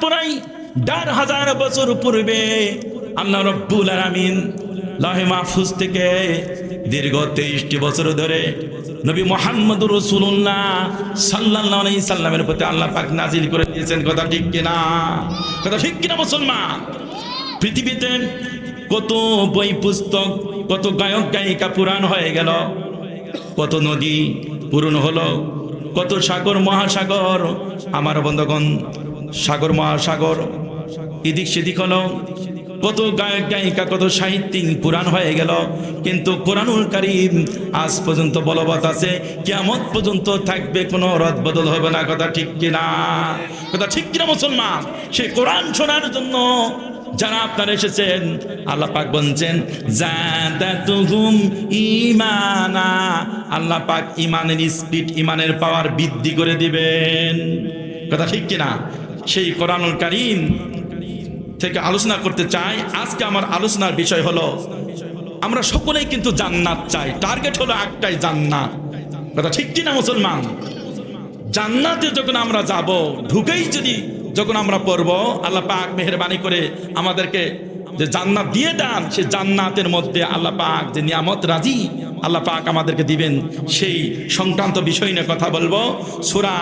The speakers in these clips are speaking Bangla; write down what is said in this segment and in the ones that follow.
পুরাই দেড় হাজার বছর পূর্বে, আল্লাহ রব্বুল আলামিন লাহে মাহফুজ থেকে দীর্ঘ তেইশটি বছর ধরে নবী মোহাম্মদ রসুল্লাহ সাল্লাহ সাল্লামের প্রতি আল্লাহ পাক নাজিল করে দিয়েছেন। কথা ঠিক কিনা? কথা ঠিক কিনা মুসলমান? পৃথিবীতে কত বই পুস্তক, কত গায়ক, গায়িকা পুরাণ হয়ে গেল। কত নদী পূরণ হলো, কত সাগর, মহাসাগর। আমার বন্ধগণ সাগর মহাসাগর, এদিক সেদিক হলো। কত গায়ক, গায়িকা, কত সাহিত্যিক পুরাণ হয়ে গেল। কিন্তু কোরআনুল কারিম আজ পর্যন্ত বলবৎ আছে কেমন পর্যন্ত থাকবে, কোনো রদ বদল হবে না। কথা ঠিক কিনা? কথা ঠিক কিনা মুসলমান? সে কোরআন শোনার জন্য যারা আপনারা এসেছেন, আল্লাহ পাক বলছেন ঈমানা। আল্লাহ পাক ইমানের স্পিড, ইমানের পাওয়ার বৃদ্ধি করে দিবেন। কথা ঠিক কিনা? সেই কোরআনুল কারীম থেকে আলোচনা করতে চাই। আজকে আমার আলোচনার বিষয় হলো, আমরা সকলেই কিন্তু জান্নাত চাই। টার্গেট হলো একটাই জান্নাত। কথা ঠিক কিনা মুসলমান? জান্নাতে যখন আমরা যাব, ঢুকেই যদি যখন আমরা পড়ব, আল্লাহ পাক মেহরবানি করে আমাদেরকে যে জান্নাত দিয়ে দেন, সে জান্নাতের মধ্যে আল্লাহ পাক যে নিয়ামত রাজি আল্লাহ পাক আমাদেরকে দিবেন। সেই সংক্রান্ত বিষয় নিয়ে কথা বলব। সুরা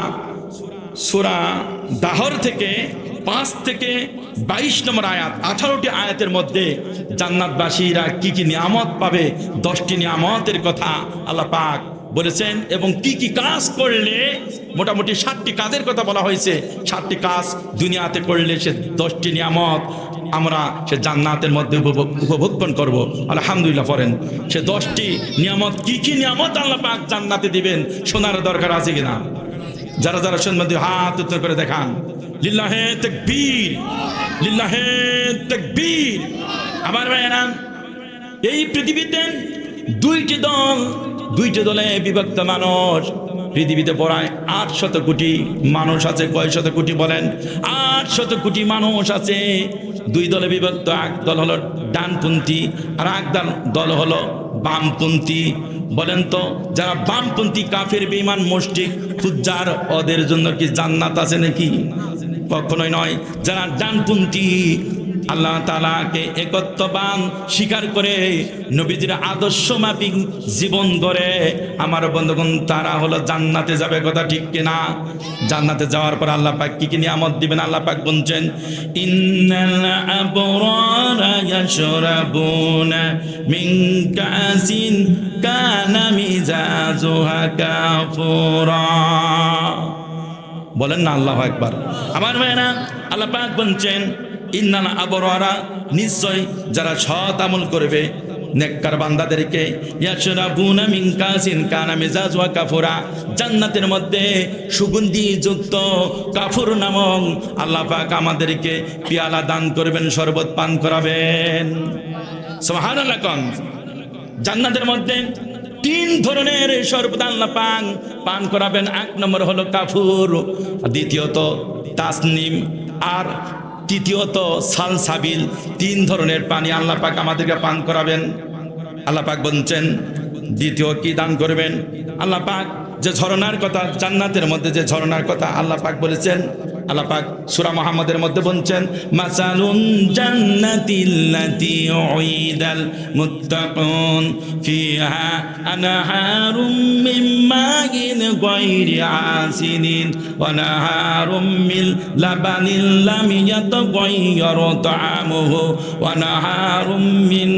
সুরা দাহর থেকে পাঁচ থেকে বাইশ নম্বর আয়াত, আঠারোটি আয়াতের মধ্যে জান্নাতবাসীরা কি কি নিয়ামত পাবে, দশটি নিয়ামতের কথা আল্লাহ পাক বলেছেন এবং কি কি কাজ করলে, মোটামুটি ষাটটি কাজের কথা বলা হয়েছে ষাটটি কাজ দুনিয়াতে করলে সে দশটি নিয়ামত আমরা সে জান্নাতের মধ্যে উপভোগ উপভোগন করব। আলহামদুলিল্লাহ পড়েন, সে দশটি নিয়ামত, কি কি নিয়ামত আল্লাহ পাক জান্নাতে দিবেন, শোনার দরকার আছে কিনা? যারা যারা দুই হাত উত্তর করে দেখান। লিল্লাহে তাকবীর লিল্লাহে তাকবীর। আমার ভাইয়েরা এই পৃথিবীতে দুইটি দল, দুইটি দলে বিভক্ত মানুষ। পৃথিবীতে পড়ায় আট শত কোটি মানুষ আছে, কয় শত কোটি বলেন? আট শত কোটি মানুষ আছে। দুই দলে বিভক্ত, এক দল হলো ডানপন্থী আর এক দল হলো বামপন্থী। বলেন তো, যারা বামপন্থী কাফের বিমান মসজিদ খুজ্জার, ওদের জন্য কি জান্নাত আছে নাকি? কখনোই নয়। যারা ডানপন্থী আল্লাহ তালাকে একত্ববান স্বীকার করে নবীজির আদর্শ মাফিক জীবন গড়ে। আমার বন্ধুগণ, তারা হলো জান্নাতে যাবে, কথা ঠিক কিনা? জান্নাতে যাওয়ার পর আল্লাহ পাক কি কি নিয়ামত দিবেন? আল্লাহ পাক বলছেন কানা বলেন না আল্লাহ একবার আমার মেয়েরা আল্লাহ পাক বলছেন ইন্নানা আবরারা নিশ্চয় যারা সৎ আমল করবে, নেককার বান্দাদেরকে ইয়াশরাবুনা মিন কাসিন কানা মিজাজুহা কাফুরা, জান্নাতের মধ্যে সুগন্ধি যুক্ত কাফুর নামক আল্লাহ পাক আমাদেরকে পিয়ালা দান করবেন, শরবত পান করাবেন। সুবহানাল্লাহ কন। জান্নাতের মধ্যে তিন ধরনের শরবত আল্লাহ পান পান করাবেন। এক নম্বর হলো কাফুর, দ্বিতীয়ত তাসনিম, আর তৃতীয়ত সালসাবিল তিন ধরনের পানি আল্লাহ পাক আমাদেরকে পান করাবেন। আল্লাহ পাক বলছেন, দ্বিতীয় কি দান করবেন? আল্লাহ পাক যে ঝরনার কথা, জান্নাতের মধ্যে যে ঝরনার কথা আল্লাহ পাক বলেছেন আল্লাহ সূরা মুহাম্মদের মধ্যে বলছেন, মাসালুন জান্নাতিল্লাতি উইদাল মুত্তাকুন, ফিহা আনহারুম মিন মাইন গায়রি আসিনিন ওয়া নাহারুম মিন লাবানিন লাম ইয়াতাগায়্যার তা'আমুহু, ওয়া নাহারুম মিন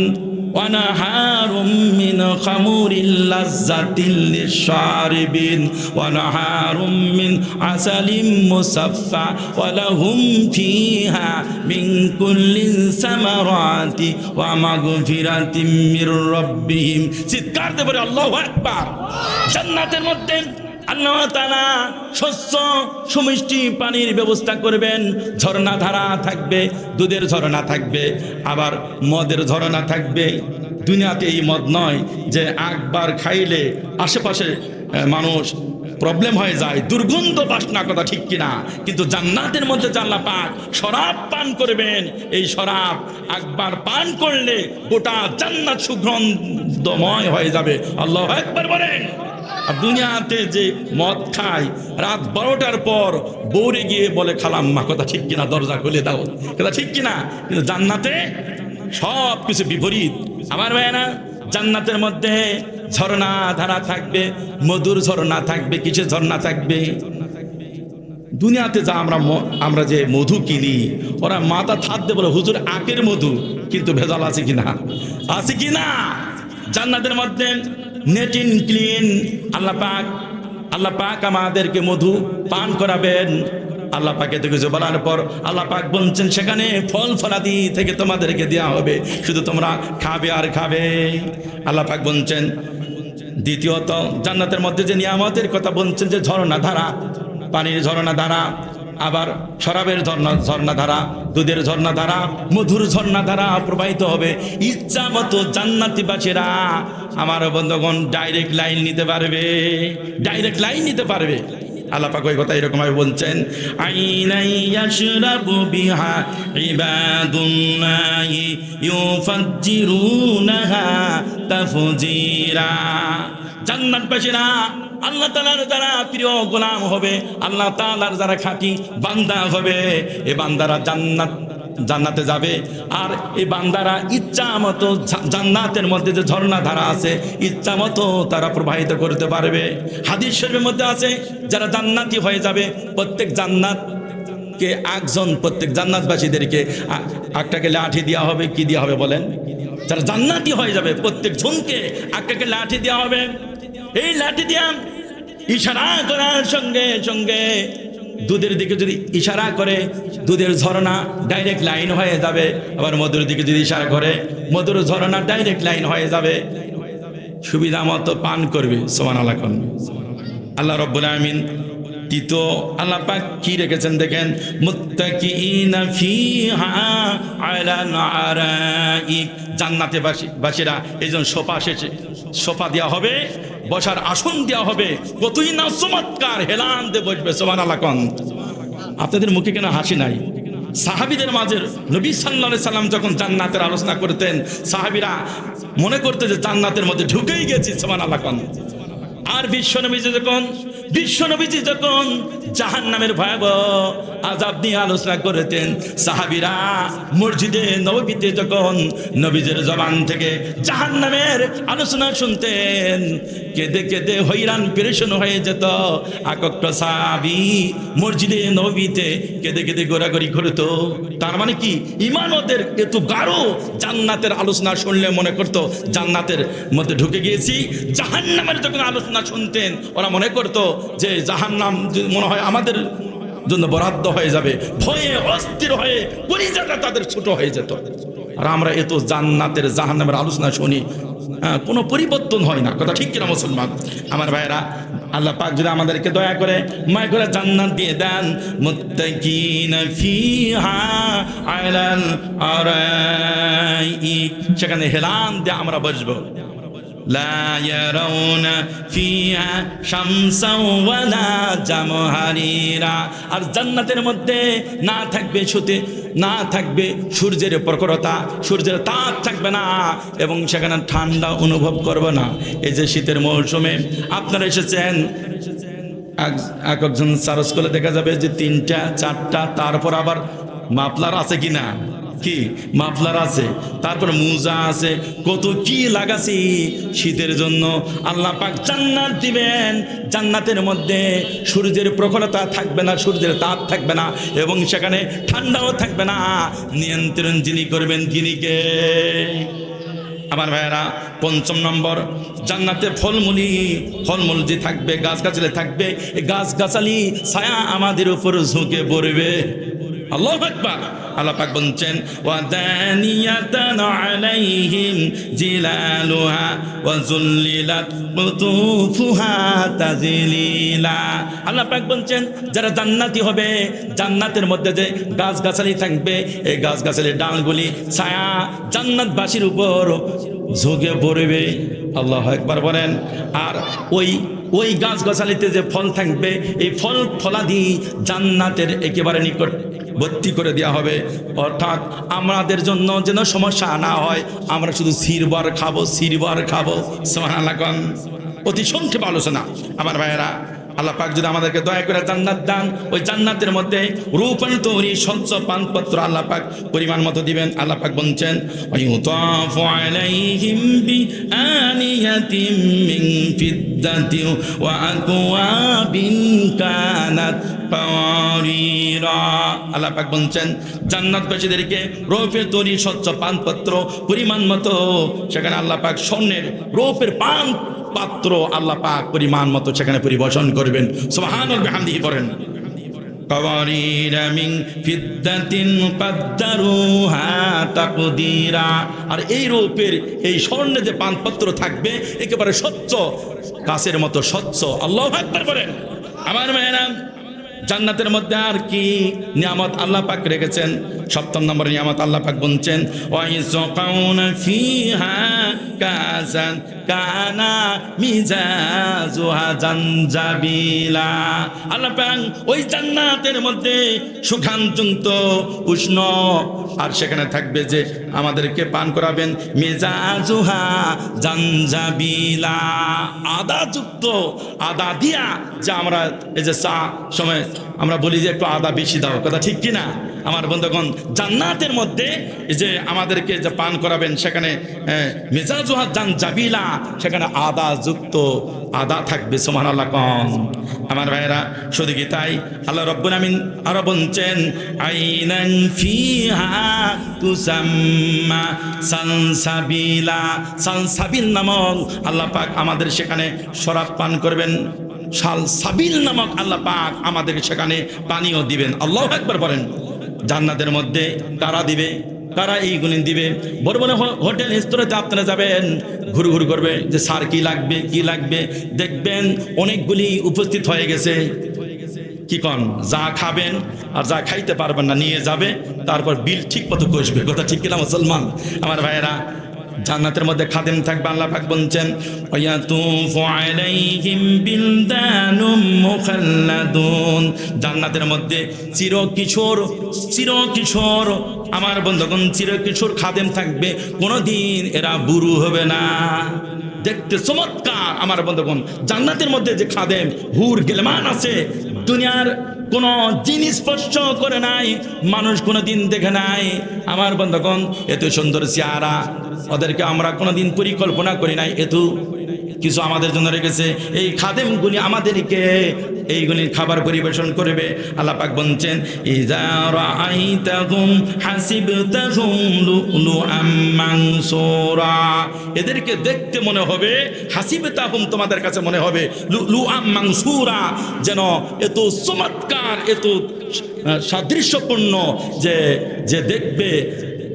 ونهار من خمور لذة للشاربين ونهار من عسل مصفى ولهم فيها من كل الثمرات ومغفرة من ربهم. ستكار الله أكبر. جنة المدن. আল্লাহ তাআলা শস্য সুমিষ্টি পানির ব্যবস্থা করবেন। ঝর্ণা ধারা থাকবে, দুধের ঝর্ণা থাকবে, আবার মদের ঝর্ণা থাকবে। দুনিয়াতে এই মদ নয় যে একবার খাইলে আশেপাশে মানুষ প্রবলেম হয়ে যায়, দুর্গন্ধ বাসনা কথা ঠিক কিনা। কিন্তু জান্নাতের মধ্যে জানলা পাক শরাব পান করবেন, এই শরাব একবার পান করলে গোটা জান্নাত সুগন্ধময় হয়ে যাবে। আল্লাহ একবার বলেন। আর দুনিয়াতে যে মদ খায়, রাত বারোটার পর বৌরে গিয়ে বলে, খালাম্মা, কথা ঠিক কিনা? দরজা খুলে দাও। কথা ঠিক কিনা? কিন্তু জান্নাতে সব কিছু বিপরীত। আমার ভাইয়েরা, জান্নাতের মধ্যে ঝর্ণা ধারা থাকবে, মধুর ঝর্ণা থাকবে, কিসের ঝর্ণা থাকবে? দুনিয়াতে যা আমরা আমরা যে মধু কিনি, ওরা মাথা থাক দিয়ে বলে, হুজুর, আখের মধু, কিন্তু ভেজাল আছে কিনা? আছে কিনা? জান্নাতের মধ্যে নেটিন ক্লিন। আল্লাহ পাক আল্লাহ পাক আমাদেরকে মধু পান করাবেন। আল্লাহ পাকে তো কিছু বলার পর আল্লাহ পাক বলছেন, সেখানে ফল ফলাদি থেকে তোমাদেরকে দেওয়া হবে। শুধু তোমরা খাবে আর খাবে। আল্লাহ পাক বলছেন, দ্বিতীয়ত, জান্নাতের মধ্যে যে নিয়ামতের কথা বলছেন, যে ঝর্ণা ধারা পানির ঝর্ণা ধারা আবার শরাবের ঝর্ণা ঝর্ণা ধারা দুধের ঝর্ণা ধারা মধুর ঝর্ণা ধারা প্রবাহিত হবে। ইচ্ছা মতো জান্নাতিবাসীরা আমার বন্ধুগণ ডাইরেক্ট লাইন নিতে পারবে। ডাইরেক্ট লাইন নিতে পারবে। আল্লাহ পাক ওই কথা বিহা জান্নাতবাসীরা আল্লাহ তাআলার যারা প্রিয় গোলাম হবে, আল্লাহ তাআলার যারা খাঁটি বান্দা হবে, এ বান্দারা জান্নাত, জান্নাতে যাবে। আর এই বান্দারা ইচ্ছা মতো জান্নাতের মধ্যে যে ঝর্ণা ধারা আছে, ইচ্ছা মতো তারা প্রবাহিত করতে পারবে। হাদিস শরীফের মধ্যে আছে, যারা জান্নাতি হয়ে যাবে, প্রত্যেক জান্নাত কে একজন, প্রত্যেক জান্নাতবাসীদেরকে একটাকে লাঠি দেওয়া হবে, কি দেওয়া হবে বলেন? যারা জান্নাতি হয়ে যাবে, প্রত্যেক জনকে একটাকে লাঠি দেওয়া হবে। এই লাঠি দিয়া ইশারা করার সঙ্গে সঙ্গে দুধের দিকে যদি ইশারা করে, দুধের ঝরনা ডাইরেক্ট লাইন হয়ে যাবে। আবার মধুর দিকে যদি ইশারা করে, মধুর ঝরনা ডাইরেক্ট লাইন হয়ে যাবে। সুবিধা মতো পান করবে সমান আল্লাহ করবে আল্লাহ রব্বুল আমিন তৃতীয় আল্লাহ পাক কি রেখেছেন দেখেন? মুত্তাকিনা আলা জান্নাতে বাসী বাসীরা এই জন্য সোফা শেষে সোফা দেওয়া হবে, বসার আসন দেওয়া হবে। কতই না চমৎকার, হেলান দিয়ে বসবে সোমান আলাকন আপনাদের মুখে কেন হাসি নাই? সাহাবিদের মাঝে নবী সাল্লা সাল্লাম যখন জান্নাতের আলোচনা করতেন, সাহাবিরা মনে করতে যে জান্নাতের মধ্যে ঢুকেই গেছি সোমান আলাকন কন। আর বিশ্বনবীজি যখন বিশ্বনবীজি যখন জাহান নামের ভয়াবহ আজাব নিয়ে আলোচনা করেছেন সাহাবিরা মসজিদে নবীতে যখন নবীজের জবান থেকে জাহান নামের আলোচনা শুনতেন, কেঁদে কেঁদে হইরান, পেরেশন হয়ে যেত। আকক্ত সাহাবি মসজিদে নবীতে কেঁদে কেঁদে গোড়াগড়ি করতো। তার মানে কি? ইমান ওদের এত গাঢ় জান্নাতের আলোচনা শুনলে মনে করতো, জান্নাতের মধ্যে ঢুকে গিয়েছি, জাহান্নামের যখন আলোচনা শুনতেন ওরা মনে করতো যে জাহান্নাম যদি মনে হয় আমাদের জন্য বরাদ্দ হয়ে যাবে। ভয়ে অস্থির হয়ে পরিজাটা তাদের ছোট হয়ে যেত। আর আমরা এত জান্নাতের জাহান্নামের আলোচনা শুনি। হ্যাঁ, কোনো পরিবর্তন হয় না। কথা ঠিক কিনা মুসলমান? আমার ভাইরা আল্লাহ পাক যদি আমাদেরকে দয়া করে মায় করে জান্নাত দিয়ে দেন মুত্তাকিনা ফিহা আলাল আরাইক সেখানে হেলান দিয়ে আমরা বসবো। لا يرون فيها شمسا ولا জামহারিরা আর জান্নাতের মধ্যে না থাকবে সুতে না থাকবে সূর্যের প্রখরতা সূর্যের তাপ থাকবে না এবং সেখানে ঠান্ডা অনুভব করবে না এই যে শীতের মৌসুমে আপনারা এসেছেন এক- এক একজন সারস করলে দেখা যাবে যে তিনটা চারটা তারপর আবার মাফলার আছে কি না কি মাফলার আছে? তারপর মুজা আছে। কত কি লাগাছি শীতের জন্য। আল্লাহ পাক জান্নাত দিবেন। জান্নাতের মধ্যে সূর্যের প্রখরতা থাকবে না, সূর্যের তাপ থাকবে না এবং সেখানে ঠান্ডাও থাকবে না। নিয়ন্ত্রণ যিনি করবেন তিনি কে? আমার ভাইয়েরা, পঞ্চম নম্বর জান্নাতে ফলমূলি, ফলমূল যে থাকবে, গাছগাছালি থাকবে, এই গাছগাছালি ছায়া আমাদের উপর ঝুঁকে পড়বে। আল্লাহ আকবার। আল্লাহ পাক বলছেন ওয়াদানিয়াতান আলাইহিম জিলালুহা ওয়া যুল্লিলাত কুতুফুহা তাজলিলা। আল্লাহ পাক বলছেন, যারা জান্নাতি হবে, জান্নাতের মধ্যে যে গাছগাছালি থাকবে, এই গাছগাছালির ডালগুলি ছায়া জান্নাতবাসীর উপর ঝুঁকে পড়বে। আল্লাহ একবার বলেন। আর ওই ওই গাছ গাছালিতে যে ফল থাকবে, এই ফল ফলাদি জান্নাতের একেবারে নিকট ভর্তি করে দেওয়া হবে। অর্থাৎ আমাদের জন্য যেন সমস্যা না হয়, আমরা শুধু সিরবার খাব সিরবার খাব। সোহান অতি সংক্ষেপ আলোচনা। আমার ভাইয়েরা আল্লাহ পাক যদি আমাদেরকে দয়া করে জান্নাত দান, ওই জান্নাতের মধ্যে রূপানি তৈরি স্বচ্ছ পানপত্র আল্লাহ পাক পরিমাণ মতো দিবেন। আল্লাহ পাক বলছেন আল্লাহ পাক বলছেন জান্নাতবাসীদেরকে রৌপের তৈরি স্বচ্ছ পানপত্র পরিমাণ মতো। সেখানে আল্লাহ পাক স্বর্ণের রৌপের পান পাত্র আল্লাহ পাক পরিমাণ মতো সেখানে পরিবেশন করবেন সুবহানাল বিহামদিহি পড়েন قوارير من فضة قدروها تقديرا আর এই রূপের এই স্বর্ণে যে পানপত্র থাকবে একেবারে স্বচ্ছ কাছের মতো স্বচ্ছ আল্লাহ আকবার বলেন আমার মেয়েরা জান্নাতের মধ্যে আর কি নিয়ামত আল্লাহ পাক রেখেছেন সপ্তম নম্বর নিয়ামত আল্লাহ পাক বলছেন ওয়াইসকাউনা ফিহা কাজান, কানা মিজাজুহা জানজাবিলা আল্লাহ পাক ওই জান্নাতের মধ্যে সুখান্তযুক্ত উষ্ণ, আর সেখানে থাকবে যে আমাদেরকে পান করাবেন মেজাজুহা জানজাবিলা আদা যুক্ত আদা দিয়া যে আমরা, এই যে চা সময় আমরা বলি যে একটু আদা বেশি দাও, কথা ঠিক কি না আমার বন্ধুগণ, জান্নাতের মধ্যে যে আমাদেরকে যে পান করাবেন, সেখানে মেজাজুহা জান জাবিলা সেখানে আদা যুক্ত আদা থাকবে সোমান আল্লাহ কম। আমার ভাইয়েরা, শুধু কি তাই? আল্লাহ রব্বুল আমিন আরও বলছেন, আইনান ফিহা তুসাম্মা সানসাবিলা। সানসাবিল নামক আল্লাহ পাক আমাদের সেখানে শরাব পান করবেন। শাল সাবিল নামক আল্লাহ পাক আমাদের সেখানে পানিও দিবেন। আল্লাহ একবার বলেন। জান্নাতের মধ্যে কারা দিবে? কারা এই গুণিন দিবে? বড় হোটেল স্তরেতে আপনারা যাবেন, ঘুরু ঘুরু করবে যে সার কি লাগবে? কি লাগবে? দেখবেন অনেকগুলি উপস্থিত হয়ে গেছে। কি কন? যা খাবেন আর যা খাইতে পারবেন না, নিয়ে যাবে, তারপর বিল ঠিক মতো কষবে। কথা ঠিক কিনা মুসলমান? আমার ভাইয়েরা জান্নাতের মধ্যে খাদেম থাকবে, আল্লাহ পাক বলছেন, ওয়াতুফু আলাইহিম বিলদানুম মুখাল্লাদুন। জান্নাতের মধ্যে চির কিশোর চির কিশোর আমার বন্ধুগণ চির কিশোর খাদেম থাকবে, কোনোদিন এরা বুড়ু হবে না। দেখতে চমৎকার, আমার বন্ধুগণ, জান্নাতের মধ্যে যে খাদেম, হুর, গেলমান আছে, দুনিয়ার কোন জিনিস স্পর্শ করে নাই, মানুষ কোনো দিন দেখে নাই। আমার বন্ধুগণ, এত সুন্দর চেহারা, ওদেরকে আমরা কোনোদিন পরিকল্পনা করি নাই, এত কিছু আমাদের জন্য রেখেছে। এই খাদেমগুলি আমাদেরকে এইগুলি খাবার পরিবেশন করবে। আল্লাহ পাক বলছেন এদেরকে দেখতে মনে হবে, হাসিবতাহুম তোমাদের কাছে মনে হবে, লুলুআম মানসুরা, যেন এত চমৎকার, এত সাদৃশ্যপূর্ণ যে যে দেখবে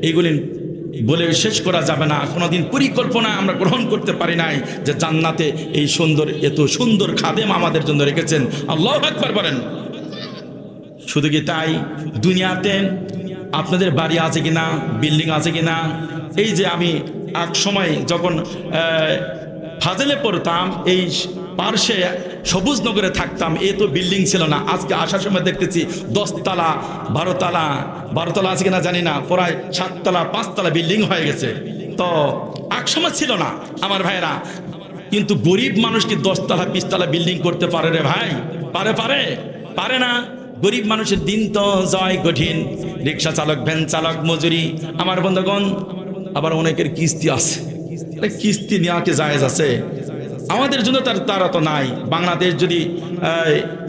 এইগুলি বলে শেষ করা যাবে না। কোনোদিন পরিকল্পনা আমরা গ্রহণ করতে পারি নাই যে জান্নাতে এই সুন্দর, এত সুন্দর খাদেম আমাদের জন্য রেখেছেন। আল্লাহ একবার বলেন। শুধু কি তাই? দুনিয়াতে আপনাদের বাড়ি আছে কিনা বিল্ডিং আছে কিনা এই যে আমি এক সময় যখন ফাজেলে পড়তাম, এই পার্শ্বে সবুজনগরে থাকতাম, এ তো বিল্ডিং ছিল না। আজকে আসার সময় দেখতেছি দশতলা, বারোতলা বারোতলা আছে কিনা জানি না, প্রায় সাততলা, পাঁচতলা বিল্ডিং হয়ে গেছে। তো এক সময় ছিল না আমার ভাইরা কিন্তু গরিব মানুষ কি দশতলা, বিশতলা বিল্ডিং করতে পারে রে ভাই? পারে পারে? পারে না। গরিব মানুষের দিন তো জয় কঠিন। রিক্সা চালক, ভ্যান চালক, মজুরি। আমার বন্ধুগণ, আবার অনেকের কিস্তি আছে। কিস্তি নেওয়াকে জায়েজ আছে? আমাদের জন্য তার তারা তো নাই। বাংলাদেশ যদি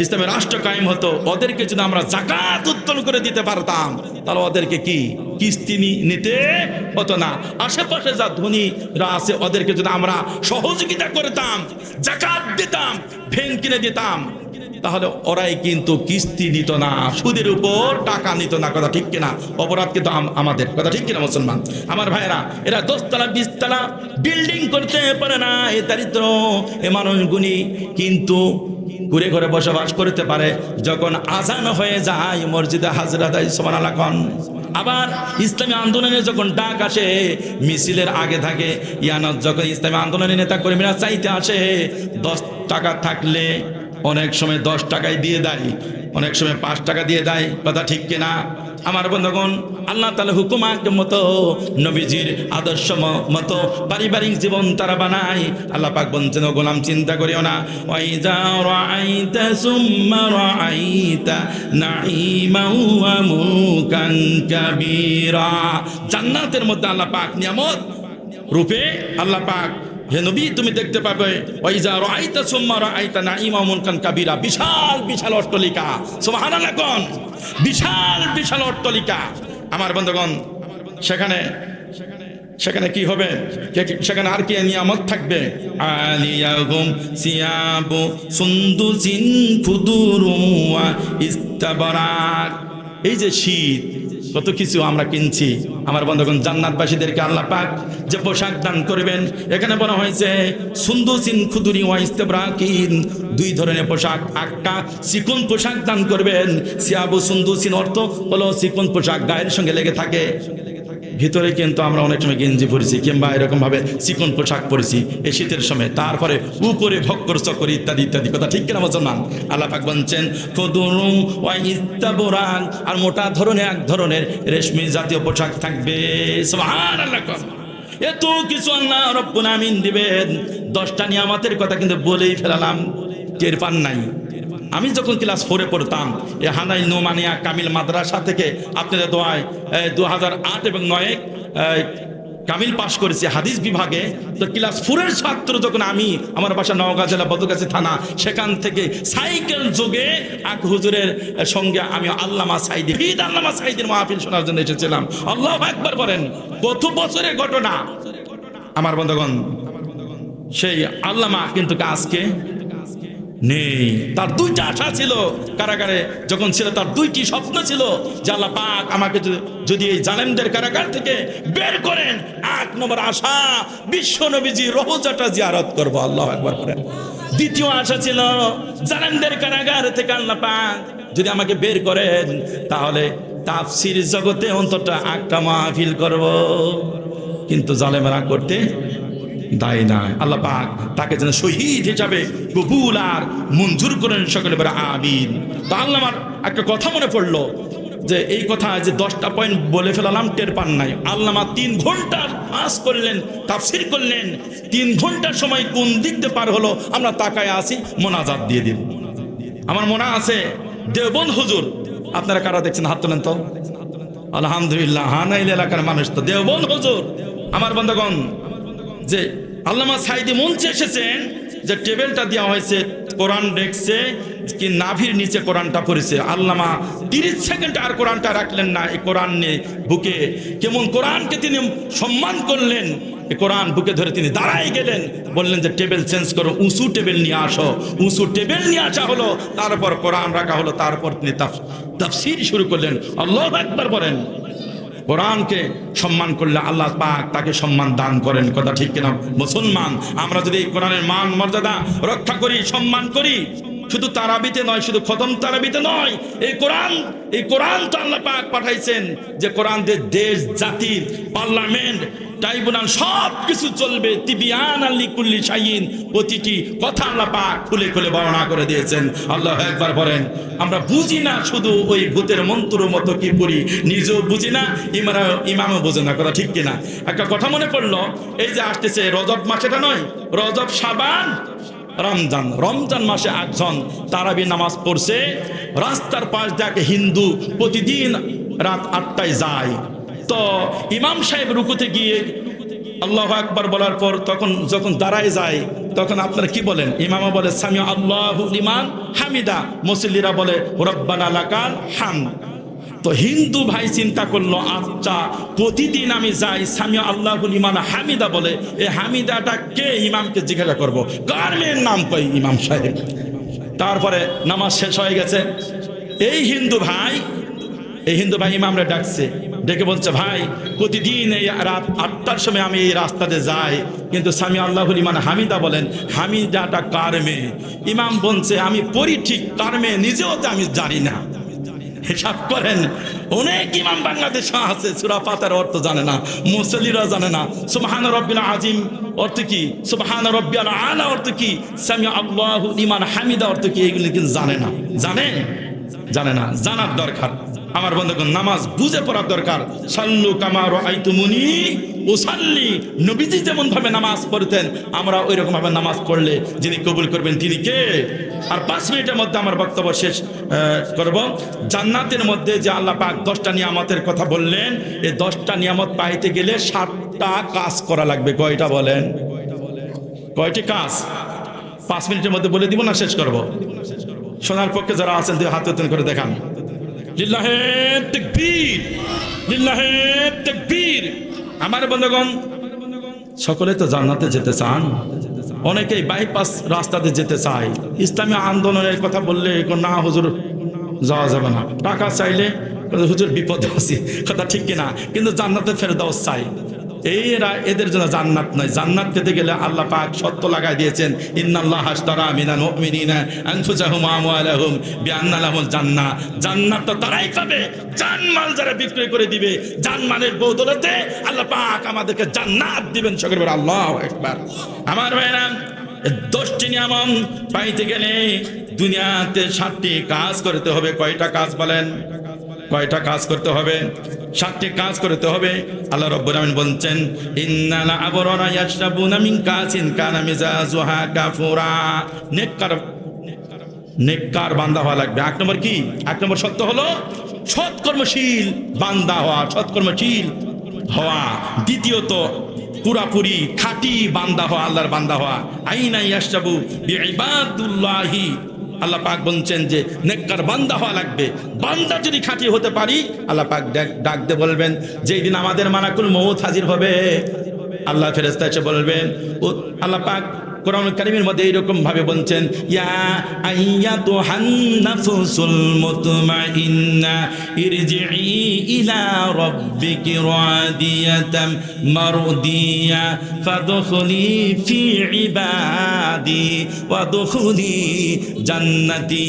ইসলামের রাষ্ট্র কায়েম হতো, ওদেরকে যদি আমরা জাকাত উত্তোলন করে দিতে পারতাম, তাহলে ওদেরকে কি? কিস্তি নিতে হতো না। আশেপাশে যা ধনীরা আছে, ওদেরকে যদি আমরা সহযোগিতা করতাম, জাকাত দিতাম ভেন কিনে দিতাম তাহলে ওরাই কিন্তু কিস্তি নিত না, সুদের উপর টাকা নিত না, কথা ঠিক কিনা? অপরাধ কিন্তু আমাদের, কথা ঠিক কিনা মুসলমান? আমার ভাইয়েরা, এরা দশতলা, বিশতলা বিল্ডিং করতে পারে না, এ দারিদ্র, এ মানুষগুলি কিন্তু ঘুরে ঘরে বসবাস করতে পারে। যখন আজান হয়ে যায়, মসজিদে হাজরা দেয় সমান আবার ইসলামী আন্দোলনে যখন ডাক আসে, মিছিলের আগে থাকে, ইয়ানত যখন ইসলামী আন্দোলনের নেতা কর্মীরা চাইতে আসে, দশ টাকা থাকলে অনেক সময় দশ টাকায় দিয়ে দেয়, অনেক সময় পাঁচ টাকা দিয়ে দেয়, কথা ঠিক কিনা? আমার বন্ধুগণ, আল্লাহ তালা হুকুমাক মতো, নবীজির আদর্শ মতো পারিবারিক জীবন তারা বানায়। আল্লাহ পাক বলছেন গোলাম, চিন্তা করিও না। ওয়াইদা রাআইতা সুম্মা জান্নাতের মধ্যে আল্লাহ পাক নিয়ামত রূপে আল্লাহ পাক হে নবী, তুমি দেখতে পাবে কাবীরা। বিশাল বিশাল অট্টালিকা। সুবহানাল্লাহ বিশাল বিশাল অট্টালিকা। আমার বন্ধুগণ, সেখানে সেখানে কি হবে? সেখানে আর কি নিয়ামত থাকবে? এই যে শীত কত কিছু আমরা কিনছি। আমার বন্ধুগণ, জান্নাতবাসীদেরকে আল্লাহ পাক যে পোশাক দান করবেন, এখানে বলা হয়েছে সুন্দুসিন খুদুরি ওয়া ইস্তাবরাকিন, দুই ধরনের পোশাক একটা চিকন পোশাক দান করবেন। সিয়াবু সুন্দুসিন অর্থ হলো চিকন পোশাক, গায়ের সঙ্গে লেগে থাকে। ভিতরে কিন্তু আমরা অনেক সময় গেঞ্জি পরেছি কিংবা এরকমভাবে চিকন পোশাক পরেছি, এই শীতের সময়। তারপরে উপরে ভক্কর চক্কর ইত্যাদি ইত্যাদি। কথা ঠিক কিনা মুসলমান? আল্লাহ পাক বলছেন আর মোটা ধরনের, এক ধরনের রেশমি জাতীয় পোশাক থাকবে। এত কিছু আল্লাহ রব্বুল আমিন দিবেন। দশটা নিয়ামতের কথা কিন্তু বলেই ফেলালাম। টের পান নাই। আমি যখন ক্লাস ফোরে পড়তাম, এ হানাই নোমানিয়া কামিল মাদ্রাসা থেকে আপনাদের দোয়ায় দু হাজার আট এবং নয়ে কামিল পাশ করেছি হাদিস বিভাগে। তো ক্লাস ফোরের ছাত্র যখন আমি, আমার বাসা নওগাঁ জেলা বদগাছি থানা, সেখান থেকে সাইকেল যোগে এক হুজুরের সঙ্গে আমি আল্লামা সাইদি ঈদ আল্লামা সাইদির মাহফিল শোনার জন্য এসেছিলাম। আল্লাহ একবার বলেন, কত বছরের ঘটনা? আমার বন্ধুগণ, সেই আল্লামা কিন্তু আজকে নেই। তার দুইটা আশা ছিল কারাগারে। যখন ছিল তার দুইটি স্বপ্ন ছিল যে আল্লাহ পাক আমাকে যদি- এই জালেমদের কারাগার থেকে বের করেন। এক নম্বর আশা, বিশ্ব নবীজি রোজাটা জিয়ারত করব, আল্লাহ একবার করেন দ্বিতীয় আশা ছিল জালেমদের কারাগার থেকে আল্লাহ পাক যদি আমাকে বের করেন, তাহলে তাফসির জগতে অন্তত একটা মাহফিল করব। কিন্তু জালেমেরা করতে দায় না আল্লাহ পাক তাকে যেন শহীদ হিসাবে কবুল আর মঞ্জুর করেন সকলে বলে আমিন। তো আল্লাহ আমার একটা কথা মনে পড়ল যে এই কথা যে দশটা পয়েন্ট বলে ফেলালাম, টের পান নাই। আল্লামা তিন ঘণ্টা পাস করলেন, তাফসির করলেন। তিন ঘণ্টার সময় কোন দিক দিয়ে পার হলো, আমরা তাকায় আসি, মোনাজাত দিয়ে দিব। আমার মনে আছে দেবন হুজুর, আপনারা কারা দেখছেন? হাত তোলেন তো। আলহামদুলিল্লাহ, হানাইল এলাকার মানুষ তো। দেওবন হুজুর, আমার বন্ধগণ, যে আল্লামা সাইদি মঞ্চে এসেছেন যে টেবিলটা দেওয়া হয়েছে, কোরআন দেখছে, কি নাভির নিচে কোরআনটা পড়েছে। আল্লামা তিরিশ সেকেন্ড আর কোরআনটা রাখলেন না, এই কোরআন নিয়ে বুকে। কেমন কোরআনকে তিনি সম্মান করলেন কোরআন বুকে ধরে তিনি দাঁড়াই গেলেন, বললেন যে, টেবিল চেঞ্জ করো, উঁচু টেবিল নিয়ে আসো। উঁচু টেবিল নিয়ে আসা হলো, তারপর কোরআন রাখা হলো, তারপর তিনি তাফ- তাফসির শুরু করলেন। আল্লাহ একবার বলেন। কোরআনকে সম্মান করলে আল্লাহ পাক তাকে সম্মান দান করেন। কথা ঠিক কিনা? মুসলমান, আমরা যদি এই কোরআনের মান মর্যাদা রক্ষা করি, সম্মান করি শুধু তারাবিতে নয়, শুধু খতম তারাবিতে নয়, এই কোরআন এই কোরআন তো আল্লাহ পাক পাঠাইছেন যে কোরআন দিয়ে দেশ, জাতি, পার্লামেন্ট, ট্রাইব্যুনাল সব কিছু চলবে। তিবিয়ান আল্লি কুল্লি শাইন প্রতিটি কথা আল্লাহ পাক খুলে খুলে বর্ণনা করে দিয়েছেন। আল্লাহ একবার বলেন, আমরা বুঝি না শুধু ওই ভূতের মন্ত্র মতো কি করি, নিজেও বুঝি না ইমারা ইমামও বোঝে না, কথা ঠিক কিনা? একটা কথা মনে পড়ল, এই যে আসতেছে রজব মাসেটা নয়, রজব সাবান রমজান রমজান মাসে একজন তারাবি নামাজ পড়ছে, রাস্তার পাশ দেখে হিন্দু প্রতিদিন রাত আটটায় যায়। তো ইমাম সাহেব রুকুতে গিয়ে আল্লাহ আকবার বলার পর তখন যখন দাঁড়ায় যায়, তখন আপনারা কি বলেন? ইমামা বলে সামি আল্লাহ ইমান হামিদা। মুসল্লিরা বলে, রব্বানা লাকাল হাম তো হিন্দু ভাই চিন্তা করল আচ্ছা প্রতিদিন আমি যাই সামি আল্লাহ ইমান হামিদা বলে এই হামিদাটা কে ইমামকে জিজ্ঞাসা করব? কার মেয়ের নাম কই ইমাম সাহেব? তারপরে নামাজ শেষ হয়ে গেছে। এই হিন্দু ভাই, এই হিন্দু ভাই ইমামরা ডাকছে, ডেকে বলছে, ভাই, প্রতিদিন এই রাত আটটার সময় আমি এই রাস্তাতে যাই, কিন্তু স্বামী আল্লাহুল ইমান হামিদা বলেন, হামিদাটা কার মেয়ে? ইমাম বলছে, আমি পড়ি ঠিক কার মেয়ে, নিজেও তো আমি জানি না। হিসাব করেন। অনেক ইমাম বাংলাদেশ আছে, সুরা পাতার অর্থ জানে না মুসলিরা জানে না। সুবহান রব্বিল আজিম অর্থ কি? সুবহান রব্বিল আলা অর্থ কি? সামি আল্লাহু ইমান হামিদা অর্থ কি? এগুলি কিন্তু জানে না। জানে? জানে না। জানার দরকার। আমার বন্ধুগণ, নামাজ বুঝে পড়ার দরকার। সাল্লু কামার আইতুমুনি ও সাল্লি নবীজি যেমন ভাবে নামাজ পড়তেন, আমরা ওই রকম ভাবে নামাজ পড়লে যিনি কবুল করবেন তিনি কে? আর পাঁচ মিনিটের মধ্যে আমার বক্তব্য শেষ করব। জান্নাতের মধ্যে যে আল্লাহ পাক দশটা নিয়ামতের কথা বললেন, এই দশটা নিয়ামত পাইতে গেলে সাতটা কাজ করা লাগবে। কয়টা বলেন? কয়টি কাজ? পাঁচ মিনিটের মধ্যে বলে দিব না, শেষ করব? শোনার পক্ষে যারা আছেন হাত উত্তোলন করে দেখান। লিল্লাহে তাকবীর লিল্লাহে তাকবীর। আমার বন্ধুগণ, সকলে তো জান্নাতে যেতে চান। অনেকেই বাইপাস রাস্তাতে যেতে চায়। ইসলামী আন্দোলনের কথা বললে না, হুজুর, যাওয়া যাবে না। টাকা চাইলে, হুজুর, বিপদে আছে। কথা ঠিক কিনা? কিন্তু জান্নাতে ফেরত দেওয়া চাই। এই এরা এদের জন্য জান্নাত নয়। জান্নাত পেতে গেলে আল্লাহ পাক সত্য লাগাই দিয়েছেন, ইন্নাল্লাহ হাসতারা মিনাল মুমিনিনা আনফুসাহুম আমওয়ালাহুম বিআন্না লাহুল জান্নাহ। জান্নাত তো তারাই পাবে। জানমাল যারা বিক্রয় করে দিবে জানমালের বদৌলতে আল্লাহ পাক আমাদেরকে জান্নাত দিবেন। সকলে বলে, আল্লাহু আকবার। আমার ভাইরা দশটি নিয়ামন পাইতে গেলে দুনিয়াতে সাতটি কাজ করতে হবে। কয়টা কাজ বলেন? কয়টা কাজ করতে হবে? সাতটি কাজ করতে হবে। আল্লাহ রব্বুল আমিন বলছেন, ইন্নাল আবরারা ইয়াশরাবুনা মিন কাসিন কানা মিজাজুহা কাফুরা। নেককার নেককার বান্দা হওয়া লাগবে। এক নম্বর কি? এক নম্বর সত্য হলো সৎকর্মশীল বান্দা হওয়া, সৎকর্মশীল হওয়া। দ্বিতীয়ত, পুরাপুরি খাঁটি বান্দা হওয়া, আল্লাহর বান্দা হওয়া। আইনা ইয়াশরাবু বিইবাদুল্লাহি আল্লাহ পাক বলছেন যে নেককার বান্দা হওয়া লাগবে। বান্দা যদি খাঁটি হতে পারি, আল্লাহ পাক ডাক- ডাকতে বলবেন, যেই দিন আমাদের মানাকুল মৌত হাজির হবে। আল্লাহ ফেরেস্তা এসে বলবেন আল্লাহ পাক কোরআন কারিমের মধ্যে এইরকম ভাবে বলছেন, ইয়া আইয়াতু হান্নাফুসুল মুতমাইন্না ইরজিই ইলা রাব্বিকি রাদিয়াতাম মারদিয়া, ফাদখুলি ফি ইবাদি, ওয়াদখুলি জান্নাতি।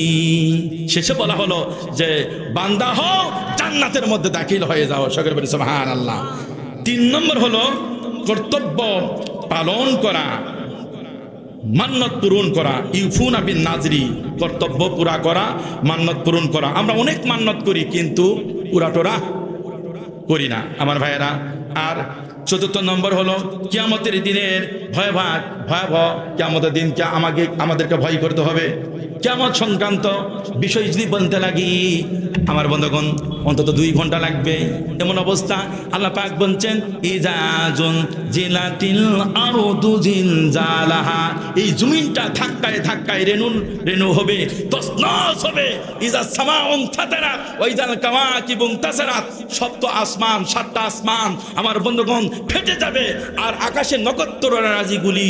শেষে বলা হলো যে, বান্দা হও, জান্নাতের মধ্যে দাখিল হয়ে যাও। সকলে বলি, সুবহানাল্লাহ। তিন নম্বর হলো, কর্তব্য পালন করা। মান্নত পূরণ করা, ইউফুন আবিন নাজরি কর্তব্য পুরা করা, মান্নত পূরণ করা। আমরা অনেক মান্নত করি, কিন্তু পুরাটোরা করি না। আমার ভাইয়েরা, আর চতুর্থ নম্বর হলো, কিয়ামতের দিনের ভয় ভাগ ভয়াবহ কিয়ামতের দিনকে আমাকে, আমাদেরকে ভয় করতে হবে। কিয়ামত সংক্রান্ত বিষয় যদি বলতে লাগি, আমার বন্ধুগণ, অন্তত দুই ঘণ্টা লাগবে। এমন অবস্থা আল্লাহ পাক বলছেন ইজাজুন জিলাতিল আরদু জিনজালাহা। এই জমিনটা ধাক্কায় ধাক্কায় রেণু রেণু হবে তসনস হবে। ইজা সামাউন ফাতারাত ওয়া ইজাল কাওয়াকিবুন তাসারাত সপ্ত আসমান, সাতটা আসমান। আমার বন্ধুগণ, ফেটে যাবে। আর আকাশে নক্ষত্র রাজিগুলি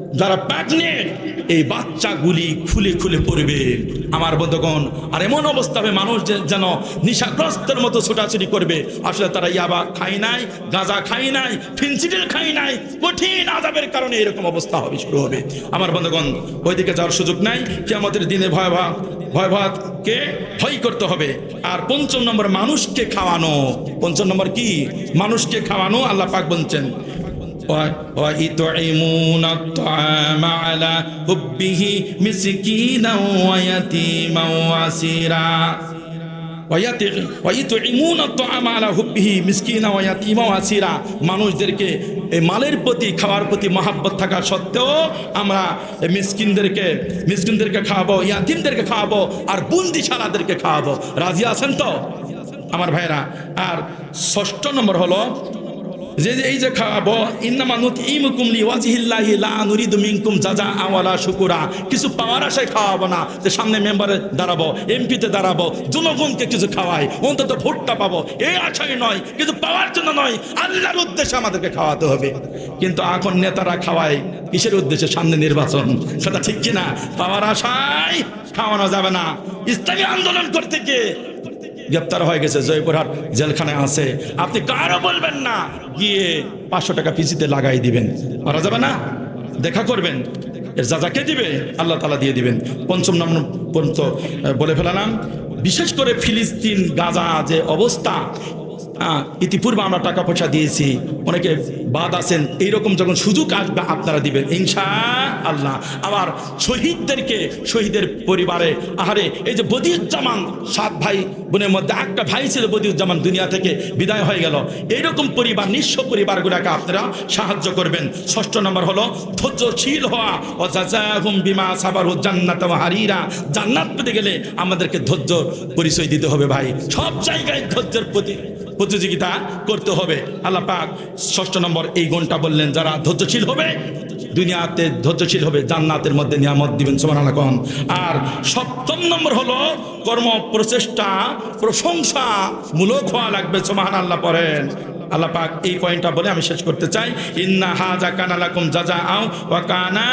যারা প্রেগনেন্ট এই বাচ্চাগুলি খুলে খুলে পড়বে। আমার বন্ধুগণ, আর এমন অবস্থা হবে, মানুষ যেন নিশাগ্রস্তের মতো ছোটাছুটি করবে। আসলে তারা ইয়াবা খাই নাই, গাঁজা খাই নাই ফিনসিডিল খাই নাই, কঠিন আজাবের কারণে এরকম অবস্থা হবে, শুরু হবে। আমার বন্ধুগণ, ওইদিকে যাওয়ার সুযোগ নাই কি আমাদের দিনে ভয়াবহ ভয়ভাতকে ভয় করতে হবে। আর পঞ্চম নম্বর, মানুষকে খাওয়ানো। পঞ্চম নম্বর কি? মানুষকে খাওয়ানো, আল্লাহ পাক বলছেন ويطعمون الطعام على حبه مسكينا ويتيما واسيرا ويطع- ويطعمون الطعام على حبه مسكينا ويتيما واسيرا মানুষদেরকে এই মালের প্রতি খাওয়ার প্রতি মহাব্বত থাকা সত্ত্বেও আমরা এই মিসকিনদেরকে মিসকিনদেরকে খাওয়াবো ইয়াতিমদেরকে খাওয়াবো আর বুন্দিশালাদেরকে খাওয়াবো রাজি আছেন তো আমার ভাইরা আর ষষ্ঠ নম্বর হলো যে যে এই যে খাওয়াবো ইন্নামানুত ইমুকুম লিওয়াজিহিল্লাহি, লা নুরিদু মিনকুম জাজা আওয়ালা শুকুরা। কিছু পাওয়ার আশায় খাওয়াবো না, যে সামনে মেম্বারে দাঁড়াবো, এমপিতে দাঁড়াবো, জনগণকে কিছু খাওয়াই, অন্তত ভোটটা পাবো। এই আশায় নয় কিছু পাওয়ার জন্য নয়, আল্লাহর উদ্দেশ্যে আমাদেরকে খাওয়াতে হবে। কিন্তু এখন নেতারা খাওয়ায়, কিসের উদ্দেশ্যে সামনে নির্বাচন? সেটা ঠিক কিনা? পাওয়ার আশায় খাওয়ানো যাবে না। ইসলামী আন্দোলন করতে গিয়ে গ্রেপ্তার হয়ে গেছে জয়পুরহাট জেলখানায় আছে। আপনি কারও বলবেন না, গিয়ে পাঁচশো টাকা পিসিতে লাগাই দিবেন। পারা যাবে না? দেখা করবেন। এর যা যাকে দিবে, আল্লাহ তালা দিয়ে দিবেন। পঞ্চম নম্বর পর্যন্ত বলে ফেলালাম। বিশেষ করে ফিলিস্তিন, গাজা যে অবস্থা ইতিপূর্বে আমরা টাকা পয়সা দিয়েছি। অনেকে বাদ আছেন। এইরকম যখন সুযোগ আসবে, আপনারা দিবেন। ইনশা আল্লাহ আবার শহীদদেরকে, শহীদের পরিবারে, আহারে, এই যে বদিউজ্জামান সাত ভাই বোনের মধ্যে, একটা ভাই ছিল বদিউজ্জামান দুনিয়া থেকে বিদায় হয়ে গেল। এইরকম পরিবার, নিঃস্ব পরিবারগুলোকে আপনারা সাহায্য করবেন। ষষ্ঠ নম্বর হলো, ধৈর্যশীল হওয়া। ও বিমা সাবার ও জান্নাত হারিরা। জান্নাত পেতে গেলে আমাদেরকে ধৈর্য পরিচয় দিতে হবে ভাই। সব জায়গায় ধৈর্যের প্রতি প্রতিযোগিতা করতে হবে। আল্লাহ পাক ষষ্ঠ নম্বর এই গুণটা বললেন, যারা ধৈর্যশীল হবে, দুনিয়াতে ধৈর্যশীল হবে, জান্নাতের মধ্যে নিয়ামত দিবেন সোমান কন। আর সপ্তম নম্বর হলো কর্ম প্রচেষ্টা, প্রশংসা মূলক হওয়া লাগবে সোমান আল্লাহ পড়েন। আল্লাহ পাক এই পয়েন্টটা বলে আমি শেষ করতে চাই। ইন্না হাজা কানালাকুম জাজা আও ওয়া কানা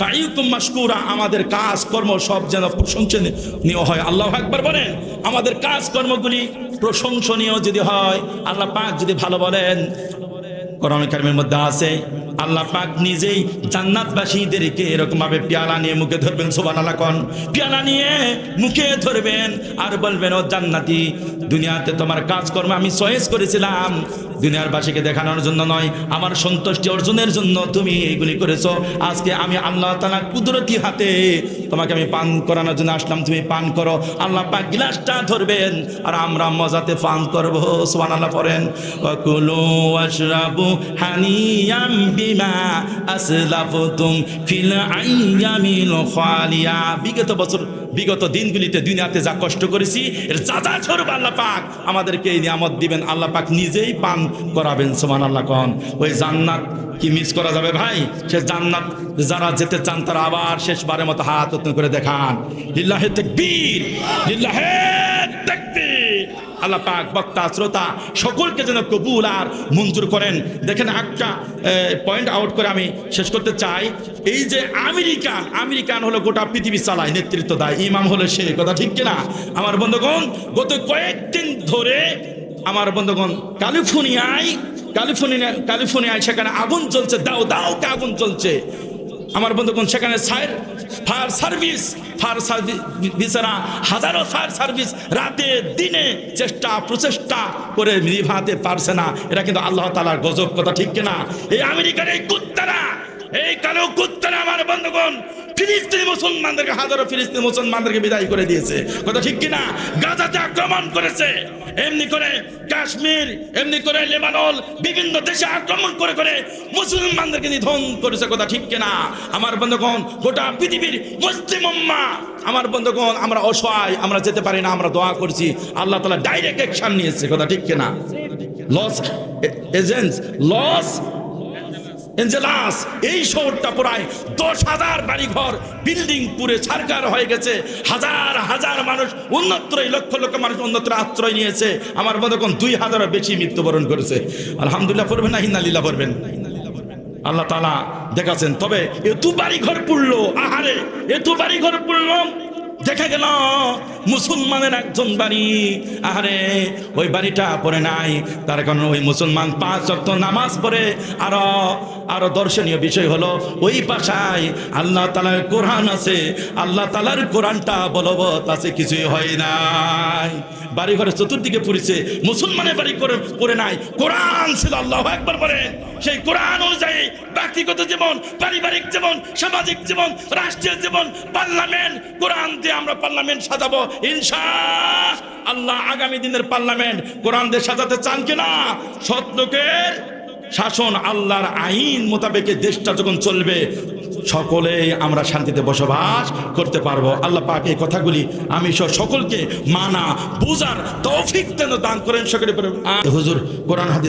সাইকুম মাশকুরা। আমাদের কাজ কর্ম সব যেন প্রশংসনীয় হয়। আল্লাহ একবার বলেন, আমাদের কাজ কর্মগুলি প্রশংসনীয় যদি হয়, আল্লাহ পাক যদি ভালো বলেন। কোরআন কারিমের মধ্যে আছে, আল্লাহ পাক নিজেই জান্নাতবাসীদেরকে এরকম ভাবে পেয়ালা নিয়ে মুখে ধরবেন সোবান আল্লাহ কন। পেয়ালা নিয়ে মুখে ধরবেন আর বলবেন, ও জান্নাতি, দুনিয়াতে তোমার কাজকর্ম আমি চয়েস করেছিলাম দুনিয়ার বাসীকে দেখানোর জন্য নয়, আমার সন্তুষ্টি অর্জনের জন্য তুমি এইগুলি করেছ। আজকে আমি আল্লাহ তালা কুদরতি হাতে তোমাকে আমি পান করানোর জন্য আসলাম। তুমি পান করো, আল্লাহ পাক গিলাসটা ধরবেন আর আমরা মজাতে পান করব। সোহান আল্লাহ পড়েন বিগত বছর বিগত দিনগুলিতে দুনিয়াতে যা কষ্ট করেছি, এর যা যা ছড়ব আল্লাহ পাক, আমাদেরকে এই নিয়ামত দিবেন। আল্লাহ পাক নিজেই পান করাবেন সোমান আল্লাহ কন। ওই জান্নাত কি মিস করা যাবে ভাই? সে জান্নাত যারা যেতে চান, তারা আবার শেষবারের মতো হাত করে দেখান। লিল্লাহে তাকবীর, লিল্লাহে তাকবীর আল্লাহ পাক বক্তা, শ্রোতা, সকলকে যেন কবুল আর মঞ্জুর করেন। দেখেন একটা পয়েন্ট আউট করে আমি শেষ করতে চাই। এই যে আমেরিকান আমেরিকান হলো গোটা পৃথিবী চালায় নেতৃত্ব দেয়, ইমাম হলো সে, কথা ঠিক কিনা? আমার বন্ধুগণ, গত কয়েকদিন ধরে আমার বন্ধুগণ, ক্যালিফোর্নিয়ায়, ক্যালিফোর্নিয়া, ক্যালিফোর্নিয়ায় সেখানে আগুন চলছে দাও দাও আগুন চলছে আমার বন্ধুগণ, সেখানে ফায়ার ফায়ার সার্ভিস, ফায়ার সার্ভিসেরা হাজারো ফায়ার সার্ভিস রাতে, দিনে চেষ্টা, প্রচেষ্টা করে নিভাতে পারছে না। এটা কিন্তু আল্লাহ তালার গজব, কথা ঠিক কিনা? এই আমেরিকার এই কুত্তারা এই কালো কুত্তারা আমার বন্ধুগণ, ফিলিস্তিনি মুসলমানদেরকে, হাজারো ফিলিস্তিনি মুসলমানদেরকে বিদায় করে দিয়েছে। কথা ঠিক কিনা? গাজাতে আক্রমণ করেছে। এমনি করে কাশ্মীর, এমনি করে লেবানন, বিভিন্ন দেশে আক্রমণ করে করে মুসলমানদেরকে নিধন করেছে। কথা ঠিক কিনা? আমার বন্ধুগণ, গোটা পৃথিবীর মুসলিম উম্মা, আমার বন্ধুগণ, আমরা অসহায়, আমরা যেতে পারি না, আমরা দোয়া করছি। আল্লাহ তালা ডাইরেক্ট অ্যাকশন নিয়েছে। কথা ঠিক কিনা? লস এজেন্টস লস এঞ্জেলাস এই শহরটা প্রায় দশ হাজার বাড়িঘর বিল্ডিং পুরে ছারকার হয়ে গেছে। হাজার হাজার মানুষ অন্যত্র লক্ষ লক্ষ মানুষ অন্যত্র আশ্রয় নিয়েছে। আমার মনে কোন দুই হাজারও বেশি মৃত্যুবরণ করেছে। আলহামদুলিল্লাহ পড়বেন না হিন্নালিল্লাহ পড়বেন। আল্লাহ তালা দেখাচ্ছেন তবে এতু বাড়ি ঘর পুড়লো, আহারে, এতু বাড়ি ঘর পুড়লো। দেখা গেল, মুসলমানের একজন বাড়ি। আরে ওই বাড়িটা পড়ে নাই। তার কারণে ওই মুসলমান পাঁচ অক্ত নামাজ পড়ে, আরও আরও দর্শনীয় বিষয় হলো, ওই পাশায় আল্লাহ তালার কোরআন আছে, আল্লাহ তালার কোরআনটা বলবৎ আছে, কিছুই হয় নাই। বাড়ি ঘরে চতুর্দিকে পুড়েছে, মুসলমানের বাড়ি করে পড়ে নাই। কোরআন ছিল, আল্লাহ একবার বলেন সেই কোরআন অনুযায়ী ব্যক্তিগত জীবন, পারিবারিক জীবন, সামাজিক জীবন, রাষ্ট্রীয় জীবন, পার্লামেন্ট, কোরআন দিয়ে আমরা পার্লামেন্ট সাজাবো ইনশা আল্লাহ আগামী দিনের পার্লামেন্ট কোরআন দিয়ে সাজাতে চান কিনা? লোকের শাসন আল্লাহর আইন মোতাবেকে দেশটা যখন চলবে সকলে আমরা শান্তিতে বসবাস করতে পারব। আল্লাহ পাক এই কথাগুলি আমি সব সকলকে মানা, বুঝার তৌফিক দান করেন সকলে হুজুর কোরআন হাদিস